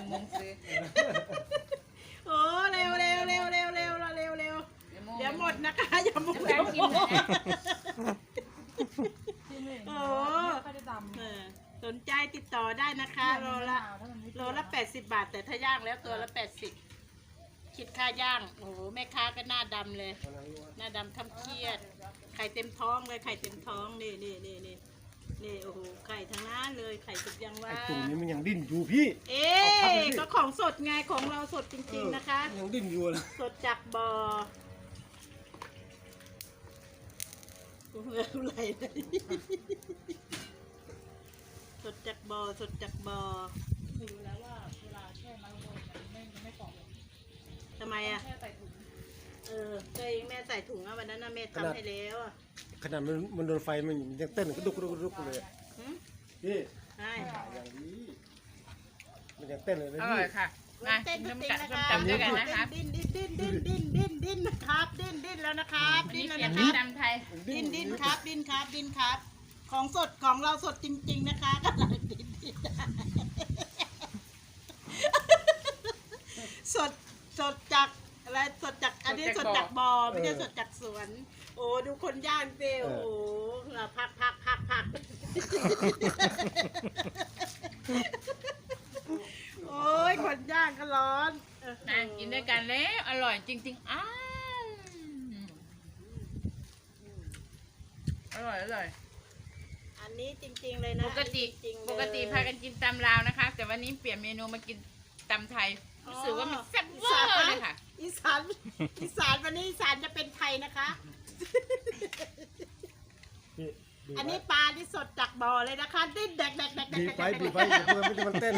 ยังงงซื้อโอ้เร็วเร็วเร็วเร็วเร็วเร็วเร็วเดี๋ยวหมดนะคะอย่าหมดแฟนกินเลยนะโอ้เออสนใจติดต่อได้นะคะโลละโลละแปดสิบบาท แต่ถ้าย่างแล้วตัวละแปดสิบคิดค่าย่างโอ้โหแม่ค้าก็หน้าดำเลย หน้าดำทำเครียด ไข่เต็มท้องเลยไข่เต็มท้องนี่นี่นี่นี่ นี่โอ้โหไข่ทั้งนั้นเลยไข่สุกยังว่า ไอ้ตุ่มนี้มันยังดิ้นอยู่พี่ เอ๊ะก็ของสดไงของเราสดจริงๆนะคะยังดิ้นอยู่เลยสดจากบ่อกูเหงื่อไหลเลยสดจากบ่อสดจากบ่อไม่รู้แล้วว่าเวลาแช่มันลงมันไม่มันไม่กรอบทำไมอะ แช่ใส่ถุงเออตัวเองแม่ใส่ถุงอะวันนั้นนะแม่ทำให้แล้วอะ ขนาดมันมันโดนไฟมันยังเต้นกระดุกกระดุกกระดุกเลยหึพี่ใช่อย่างนี้มันยังเต้นเลยนะอพี่ร่อยค่ะมาเต้นกินก็น้ำเต้นกัดนะส้มคะตำด้วยกันนะคะดิ้นดิ้นดิ้นดิ้นดิ้นดิ้นดิ้นนะครับ ดิ้นดิ้นแล้วนะครับวันดิ้นี้นแล้วเปลี่ยนนะคเป็นรับตำไทย ดิ้นดิ้นครับ ดิ้นครับดิ้นครับ ของสดของเราสดจริง ๆ นะคะกำลังดิ้นดิ้นสดสดจากอะไรสดจากอันนี้สดจากบ่อไม่ใช่สดจากสวนโอ้ดูคนย่างเปโอ้โหเราพักพักพักพักโอ้ยคนย่างก็ร้อนเออมากินด้วยกันแล้วอร่อยจริงๆอ้าวอร่อยอร่อยอันนี้จริง ๆเลยนะปกติอันนี้จริงๆเลยปกติพากันกินตำลาวนะคะ แต่วันนี้เปลี่ยนเมนูมากินตำไทยรู้สึกว่ามันแซ่บเวอร์เลยค่ะ อีสานอีสานวันนี้อีสานจะเป็นไทยนะคะ พี่บีอันบนี้ปลาที่สดจากบ่อเลยนะคะดิ้นแดกแดกแดกแดบีกบไปแดกบีบไปเดี๋ยวเพื่อนไม่ได้มันเต้น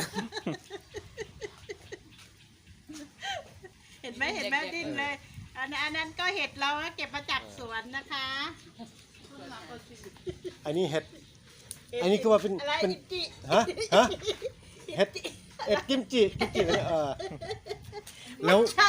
เห็นไหมเห็นไหมดิ้นเลย อันนั้นอันนั้นก็เห็ดเราเก็บมาจากสวนนะคะอันนี้เห็ด อันนี้ก็ว่าเป็นอะไรเป็น อิจิฮะฮะเห็ดเห็ดกิมจิกิมจิอะไรเออแล้ว ใช่